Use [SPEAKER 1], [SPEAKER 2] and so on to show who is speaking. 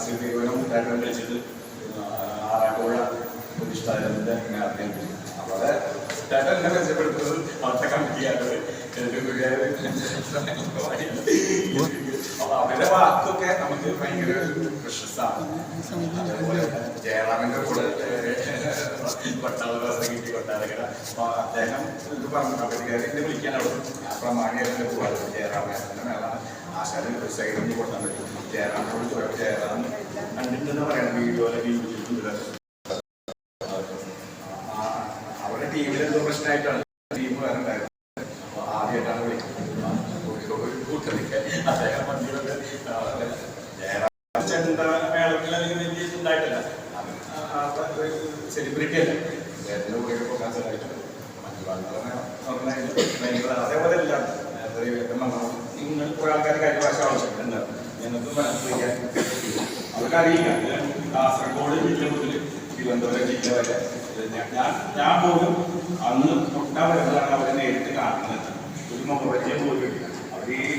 [SPEAKER 1] അസിൽ തീരുമാനം വെച്ചിട്ട് ആറാട്ടുപുഴ പ്രതിഷ്ഠാനത്തിന്റെ ആദ്യം അവിടെ ചേട്ടൻ എന്നെ മെച്ചപ്പെടുത്തുന്നത് അവിടുത്തെ കമ്മിറ്റിയാണ്. അപ്പൊ അവരുടെ വാക്കൊക്കെ നമുക്ക് ഭയങ്കര പ്രശസ്തമാണ്. അതേപോലെ ജയറാമിന്റെ കൂടെ കൊട്ടാള കിട്ടി കൊട്ടാരക്കര. അപ്പൊ അദ്ദേഹം ഇത് പറഞ്ഞു കമ്പനിക്കാരെ എന്നെ വിളിക്കാൻ അവിടെ. പ്രമാണിയുടെ പോകാറുണ്ട് ജയറാമേട്ടന്റെ മേളാണ് ആശാരം ഒരു സൈഡിൽ കൊടുത്താൽ പറ്റും. ജയറാമിനോട് ചോദിച്ചു ജയറാം കണ്ടിട്ടെന്ന് പറയണം വീഡിയോയിലൊക്കെ യൂട്യൂബിലൊക്കെ ആ, അവരുടെ ടീമിൽ എന്തോ പ്രശ്നമായിട്ടാണ് ടീം വേറെ ഉണ്ടായിരുന്നത് അപ്പൊ ആദ്യമായിട്ടാണ് വിളിക്കുന്നത്. ഒരു- കൂട്ടരൊക്കെ അദ്ദേഹം വണ്ടിയിലൊക്കെ ചേട്ടന്റെ മേളത്തിൽ അല്ലെങ്കിൽ വലിയ ഉണ്ടായിട്ടില്ല. സെലിബ്രിറ്റി അല്ലേ? അദ്ദേഹത്തിന്റെ കൂടെ പോകാൻ സഹായിച്ചു മഞ്ജു വാര്യർ അതേപോലെ അല്ല. നിങ്ങൾ കുറെ ആൾക്കാർ കഴിഞ്ഞ പ്രാവശ്യം ആവശ്യമുണ്ട് എന്താ ഞങ്ങൾക്ക് നമുക്കറിയില്ല. കാസർഗോഡ് ജില്ല മുതൽ തിരുവനന്തപുരം ജില്ല വരെ. ഞാൻ ഞാൻ പോലും അന്ന് തൊട്ടാ വരുന്നതാണ് അവരെ നേരിട്ട് കാണുന്നത്. ഒരു മൊബൈലിൽ പോലും അവർ ഈ